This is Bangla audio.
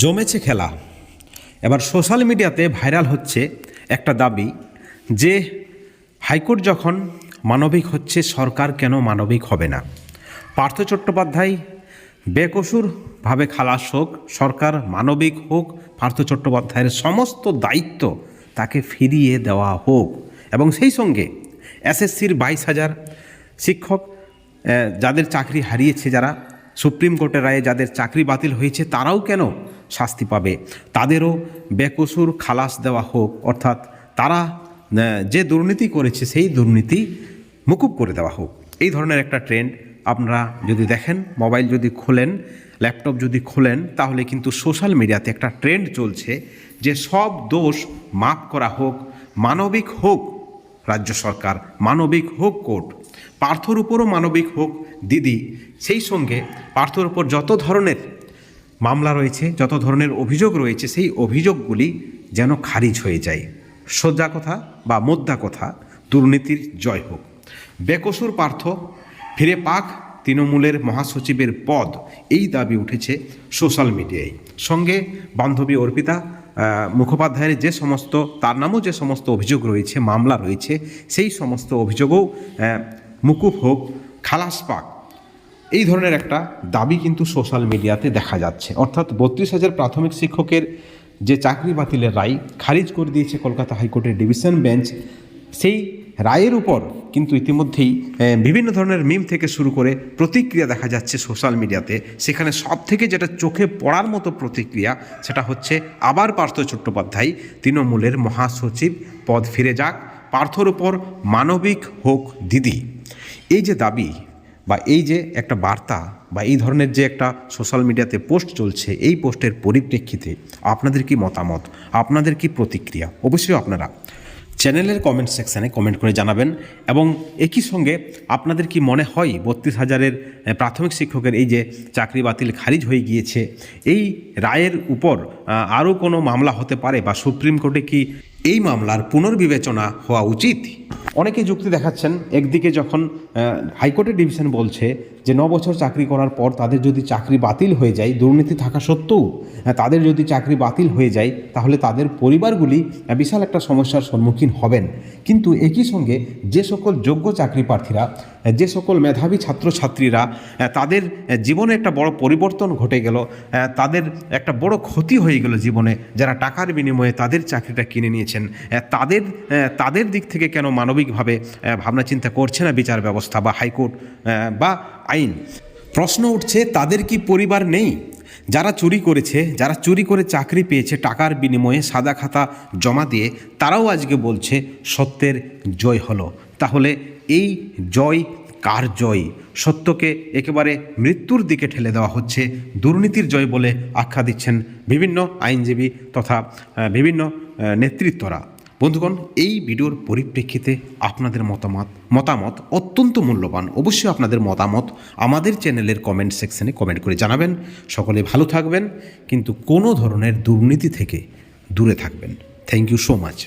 জমেছে খেলা। এবার সোশ্যাল মিডিয়াতে ভাইরাল হচ্ছে একটা দাবি যে হাইকোর্ট যখন মানবিক হচ্ছে, সরকার কেন মানবিক হবে না? পার্থ চট্টোপাধ্যায় বেকসুরভাবে খালাস হোক, সরকার মানবিক হোক, পার্থ চট্টোপাধ্যায়ের সমস্ত দায়িত্ব তাকে ফিরিয়ে দেওয়া হোক। এবং সেই সঙ্গে এসএসসির বাইশ হাজার শিক্ষক যাদের চাকরি হারিয়েছে যারা সুপ্রিম কোর্টের রায়ে যাদের চাকরি বাতিল হয়েছে, তারাও কেন শাস্তি পাবে? তাদেরও বেকসুর খালাস দেওয়া হোক, অর্থাৎ তারা যে দুর্নীতি করেছে, সেই দুর্নীতি মুকুব করে দেওয়া হোক। এই ধরনের একটা ট্রেন্ড আপনারা যদি দেখেন, মোবাইল যদি খোলেন, ল্যাপটপ যদি খোলেন, তাহলে কিন্তু সোশ্যাল মিডিয়াতে একটা ট্রেন্ড চলছে যে সব দোষ মাফ করা হোক, মানবিক হোক রাজ্য সরকার মানবিক হোক কোর্ট, পার্থর উপরও মানবিক হোক দিদি, সেই সঙ্গে পার্থর উপর যত ধরনের মামলা রয়েছে, যত ধরনের অভিযোগ রয়েছে, সেই অভিযোগগুলি যেন খারিজ হয়ে যায়। সোজা কথা বা মোদ্দা কথা, দুর্নীতির জয় হোক। বেকসুর পার্থ ফিরে পাক তৃণমূলের মহাসচিবের পদ, এই দাবি উঠেছে সোশ্যাল মিডিয়ায়। সঙ্গে বান্ধবী অর্পিতা মুখোপাধ্যায়ের যে সমস্ত, তার নামও যে সমস্ত অভিযোগ রয়েছে, মামলা রয়েছে, সেই সমস্ত অভিযোগও মুকুব হোক, খালাস পাক, এই ধরনের একটা দাবি কিন্তু সোশ্যাল মিডিয়াতে দেখা যাচ্ছে। অর্থাৎ বত্রিশ হাজার প্রাথমিক শিক্ষকের যে চাকরি বাতিলের রায় খারিজ করে দিয়েছে কলকাতা হাইকোর্টের ডিভিশন বেঞ্চ, সেই রায়ের উপর কিন্তু ইতিমধ্যেই বিভিন্ন ধরনের মিম থেকে শুরু করে প্রতিক্রিয়া দেখা যাচ্ছে সোশ্যাল মিডিয়াতে সেখানে সব থেকে যেটা চোখে পড়ার মতো প্রতিক্রিয়া, সেটা হচ্ছে আবার পার্থ চট্টোপাধ্যায়, তৃণমূলের মহাসচিব, পদ ফিরে যাক, পার্থর উপর মানবিক হোক দিদি। এই যে দাবি বা এই যে একটা বার্তা বা এই ধরনের যে একটা সোশ্যাল মিডিয়াতে পোস্ট চলছে, এই পোস্টের পরিপ্রেক্ষিতে আপনাদের কি মতামত? আপনাদের কি প্রতিক্রিয়া? অবশ্যই আপনারা চ্যানেলের কমেন্ট সেকশানে কমেন্ট করে জানাবেন এবং একই সঙ্গে আপনাদের কি মনে হয় বত্রিশ হাজারের প্রাথমিক শিক্ষকের এই যে চাকরি বাতিল খারিজ হয়ে গিয়েছে, এই রায়ের উপর আরও কোনো মামলা হতে পারে বা সুপ্রিম কোর্টে কি এই মামলার পুনর্বিবেচনা হওয়া উচিত? অনেকে যুক্তি দেখাচ্ছেন, একদিকে যখন হাইকোর্টের ডিভিশন বলছে যে ন বছর চাকরি করার পর তাদের যদি চাকরি বাতিল হয়ে যায়, দুর্নীতি থাকা সত্ত্বেও তাদের যদি চাকরি বাতিল হয়ে যায়, তাহলে তাদের পরিবারগুলি বিশাল একটা সমস্যার সম্মুখীন হবেন। কিন্তু একই সঙ্গে যে সকল যোগ্য চাকরি প্রার্থীরা যে সকল মেধাবী ছাত্রছাত্রীরা তাদের জীবনে একটা বড় পরিবর্তন ঘটে গেল তাদের একটা বড় ক্ষতি হয়ে গেল জীবনে, যারা টাকার বিনিময়ে তাদের চাকরিটা কিনে নিয়েছেন তাদের তাদের দিক থেকে কেন মানবিকভাবে ভাবনা চিন্তা করছে না বিচার ব্যবস্থা বা হাইকোর্ট বা প্রশ্ন উঠছে, তাদের কি পরিবার নেই? যারা চুরি করেছে, যারা চুরি করে চাকরি পেয়েছে, টাকার বিনিময়ে সাদা খাতা জমা দিয়ে, তারাও আজকে বলছে, সত্যের জয় হলো। তাহলে এই জয় কার জয়? সত্যকে একেবারে মৃত্যুর দিকে ঠেলে দেওয়া হচ্ছে, দুর্নীতির জয় বলে আখ্যা দিচ্ছেন বিভিন্ন আইনজীবী তথা বিভিন্ন নেতৃত্বরা। বন্ধুগণ, এই ভিডিওর পরিপ্রেক্ষিতে আপনাদের মতামত মতামত অত্যন্ত মূল্যবান। অবশ্যই আপনাদের মতামত আমাদের চ্যানেলের কমেন্ট সেকশনে কমেন্ট করে জানাবেন। সকলে ভালো থাকবেন, কিন্তু কোনো ধরনের দুর্নীতি থেকে দূরে থাকবেন। Thank you so much